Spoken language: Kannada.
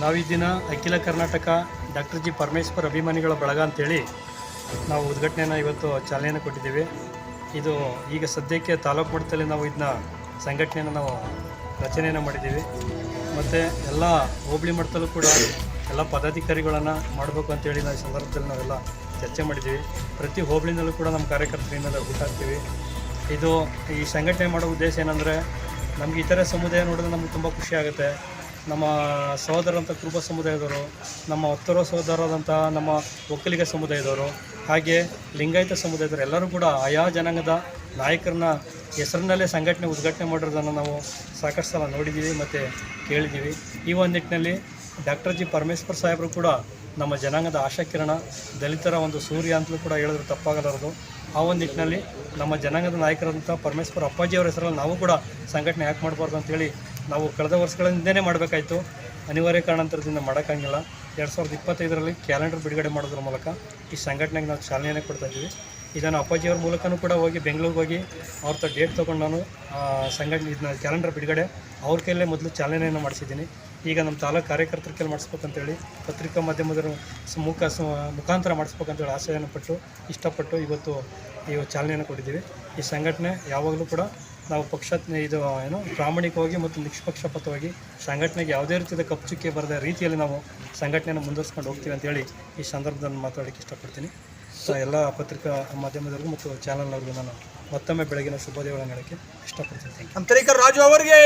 ನಾವು ಈ ದಿನ ಅಖಿಲ ಕರ್ನಾಟಕ ಡಾಕ್ಟರ್ ಜಿ ಪರಮೇಶ್ವರ್ ಅಭಿಮಾನಿಗಳ ಬಳಗ ಅಂತೇಳಿ ನಾವು ಉದ್ಘಾಟನೆಯನ್ನು ಇವತ್ತು ಚಾಲನೆಯನ್ನು ಕೊಟ್ಟಿದ್ದೀವಿ. ಇದು ಈಗ ಸದ್ಯಕ್ಕೆ ತಾಲೂಕು ಮಟ್ಟದಲ್ಲಿ ನಾವು ಇದನ್ನ ಸಂಘಟನೆಯನ್ನು ನಾವು ರಚನೆಯನ್ನು ಮಾಡಿದ್ದೀವಿ. ಮತ್ತು ಎಲ್ಲ ಹೋಬಳಿ ಮಟ್ಟದಲ್ಲೂ ಕೂಡ ಎಲ್ಲ ಪದಾಧಿಕಾರಿಗಳನ್ನು ಮಾಡಬೇಕು ಅಂತೇಳಿ ನಾವು ಈ ಸಂದರ್ಭದಲ್ಲಿ ನಾವೆಲ್ಲ ಚರ್ಚೆ ಮಾಡಿದ್ದೀವಿ. ಪ್ರತಿ ಹೋಬಳಿನಲ್ಲೂ ಕೂಡ ನಮ್ಮ ಕಾರ್ಯಕರ್ತರಿಂದ ನಾವು ಇದು ಈ ಸಂಘಟನೆ ಮಾಡೋ ಉದ್ದೇಶ ಏನಂದರೆ ನಮಗೆ ಇತರೆ ಸಮುದಾಯ ನೋಡಿದ್ರೆ ನಮ್ಗೆ ತುಂಬ ಖುಷಿ ಆಗುತ್ತೆ. ನಮ್ಮ ಸಹೋದರಂಥ ಕುರುಬ ಸಮುದಾಯದವರು, ನಮ್ಮ ಒತ್ತರೋ ಸಹೋದರಾದಂಥ ನಮ್ಮ ಒಕ್ಕಲಿಗ ಸಮುದಾಯದವರು, ಹಾಗೆ ಲಿಂಗಾಯತ ಸಮುದಾಯದವರು ಎಲ್ಲರೂ ಕೂಡ ಆಯಾ ಜನಾಂಗದ ನಾಯಕರನ್ನ ಹೆಸರಿನಲ್ಲೇ ಸಂಘಟನೆ ಉದ್ಘಾಟನೆ ಮಾಡಿರೋದನ್ನು ನಾವು ಸಾಕಷ್ಟು ಸಲ ನೋಡಿದ್ದೀವಿ ಮತ್ತು ಕೇಳಿದ್ದೀವಿ ಈ ಒಂದು ನಿಟ್ಟಿನಲ್ಲಿ ಡಾಕ್ಟರ್ ಜಿ ಪರಮೇಶ್ವರ್ ಸಾಹೇಬರು ಕೂಡ ನಮ್ಮ ಜನಾಂಗದ ಆಶಾಕಿರಣ ದಲಿತರ ಒಂದು ಸೂರ್ಯ ಅಂತಲೂ ಕೂಡ ಹೇಳಿದ್ರು ತಪ್ಪಾಗಲಾರದು. ಆ ಒಂದು ನಿಟ್ಟಿನಲ್ಲಿ ನಮ್ಮ ಜನಾಂಗದ ನಾಯಕರಾದಂಥ ಪರಮೇಶ್ವರ್ ಅಪ್ಪಾಜಿಯವರ ಹೆಸರಲ್ಲಿ ನಾವು ಕೂಡ ಸಂಘಟನೆ ಯಾಕೆ ಮಾಡಬಾರ್ದು ಅಂತೇಳಿ ನಾವು ಕಳೆದ ವರ್ಷಗಳಿಂದನೇ ಮಾಡಬೇಕಾಯ್ತು. ಅನಿವಾರ್ಯ ಕಾರಣಾಂತರದಿಂದ ಮಾಡೋಕ್ಕಾಗಿಲ್ಲ. ಎರಡು ಸಾವಿರದ ಇಪ್ಪತ್ತೈದರಲ್ಲಿ ಕ್ಯಾಲೆಂಡರ್ ಬಿಡುಗಡೆ ಮಾಡೋದ್ರ ಮೂಲಕ ಈ ಸಂಘಟನೆಗೆ ನಾವು ಚಾಲನೆಯನ್ನು ಕೊಡ್ತಾ ಇದ್ದೀವಿ. ಇದನ್ನು ಅಪ್ಪಾಜಿಯವ್ರ ಮೂಲಕನೂ ಕೂಡ ಹೋಗಿ ಬೆಂಗಳೂರಿಗೆ ಹೋಗಿ ಅವ್ರ ಡೇಟ್ ತೊಗೊಂಡು ನಾನು ಸಂಘಟನೆ ಇದನ್ನ ಕ್ಯಾಲೆಂಡರ್ ಬಿಡುಗಡೆ ಅವ್ರ ಕೈಯಲ್ಲೇ ಮೊದಲು ಚಾಲನೆಯನ್ನು ಮಾಡಿಸಿದ್ದೀನಿ. ಈಗ ನಮ್ಮ ತಾಲೂಕು ಕಾರ್ಯಕರ್ತರ ಕೈಲಿ ಮಾಡಿಸ್ಬೇಕಂತೇಳಿ ಪತ್ರಿಕಾ ಮಾಧ್ಯಮದ ಮುಖ ಮುಖಾಂತರ ಮಾಡಿಸ್ಬೇಕಂತೇಳಿ ಆಶಯವನ್ನು ಪಟ್ಟು, ಇಷ್ಟಪಟ್ಟು ಇವತ್ತು ಈ ಚಾಲನೆಯನ್ನು ಕೊಟ್ಟಿದ್ದೀವಿ. ಈ ಸಂಘಟನೆ ಯಾವಾಗಲೂ ಕೂಡ ನಾವು ಪಕ್ಷ ಇದು, ಏನು, ಪ್ರಾಮಾಣಿಕವಾಗಿ ಮತ್ತು ನಿಷ್ಪಕ್ಷಪಾತವಾಗಿ ಸಂಘಟನೆಗೆ ಯಾವುದೇ ರೀತಿಯ ಕಪ್ಪುಚುಕ್ಕೆ ಬರದ ರೀತಿಯಲ್ಲಿ ನಾವು ಸಂಘಟನೆಯನ್ನು ಮುಂದುವರ್ಸ್ಕೊಂಡು ಹೋಗ್ತೀವಿ ಅಂತೇಳಿ ಈ ಸಂದರ್ಭದಲ್ಲಿ ಮಾತಾಡೋಕ್ಕೆ ಇಷ್ಟಪಡ್ತೀನಿ. ಸೊ ಎಲ್ಲ ಪತ್ರಿಕಾ ಮಾಧ್ಯಮದವರಿಗೂ ಮತ್ತು ಚಾನಲ್ನವ್ರಿಗೂ ನಾನು ಮತ್ತೊಮ್ಮೆ ಬೆಳಗಿನ ಶುಭೋದಯಗಳನ್ನು ಹೇಳೋಕ್ಕೆ ಇಷ್ಟಪಡ್ತೀನಿ. ಅಂತರಿಕ ರಾಜು ಅವರಿಗೆ!